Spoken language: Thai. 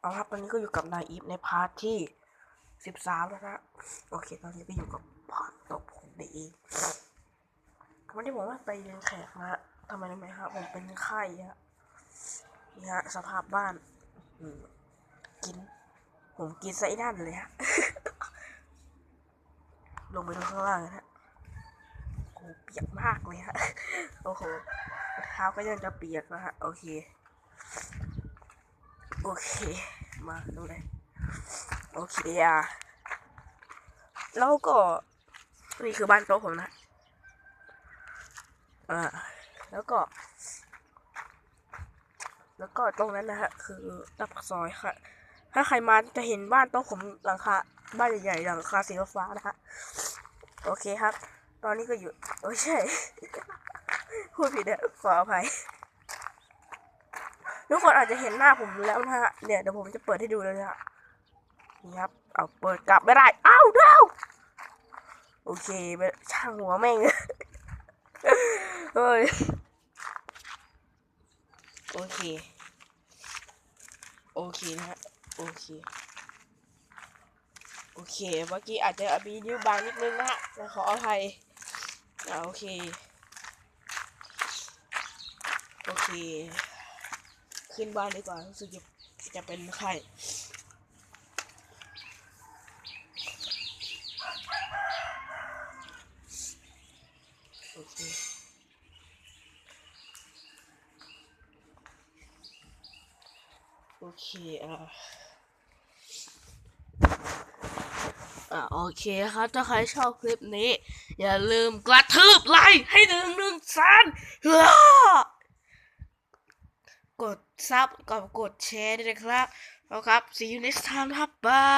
เอาครับตอนนี้ก็อยู่กับนายอีฟในพาร์ทที่สิบสามแล้วนะโอเค ตอนนี้ก็อยู่กับพาร์ทตบผมเองวันที่ผมว่าไปเรียนแขกนะทำไมรู้ไหมครับผมเป็นไข้ฮะนี่ฮะสภาพบ้านกิน ผมกินไส้ด้านเลยฮะลงไปดูข้างล่างนะฮะโอ้เปียกมากเลยฮะโอ้โหเท้าก็ยังจะเปียกนะฮะโอเค โอเค มาดูเลย โอเคอะแล้วก็ นี่คือบ้านโต๊ะผมนะ อ่า แล้วก็ แล้วก็ตรงนั้นนะฮะ คือตับซอยค่ะ ถ้าใครมาจะเห็นบ้านโต๊ะผมหลังคา บ้านใหญ่ๆหลังคาสีฟ้านะฮะ โอเคครับ ตอนนี้ก็อยู่ โอ้ยใช่ พูดผิดนี่ยขออภัย ทุกคนอาจจะเห็นหน้าผมแล้วนะฮะเนี่ยเดี๋ยวผมจะเปิดให้ดูเลยนะฮะนี่ครับเอาเปิดกลับไม่ได้อ้าวเด้าโอเคไปช่างหัวแม่งเฮ้ยโอเค โอเคนะฮะ โอเค โอเค เมื่อกี้อาจจะมีนิ้วบางนิดนึงนะฮะนะขออภัยอ่าโอเค โอเค ขึ้นบ้านดีกว่ารู้สึกจะเป็นไข้โอเคโอเคอ่าอ่าโอเคครับ ถ้าใครชอบคลิปนี้ อย่าลืมกระทืบไลค์ให้หนึ่งหนึ่งแสนเฮ้ กดซับกับกดแชร์ด้วยนะครับเอาครับ see you next time ครับบาย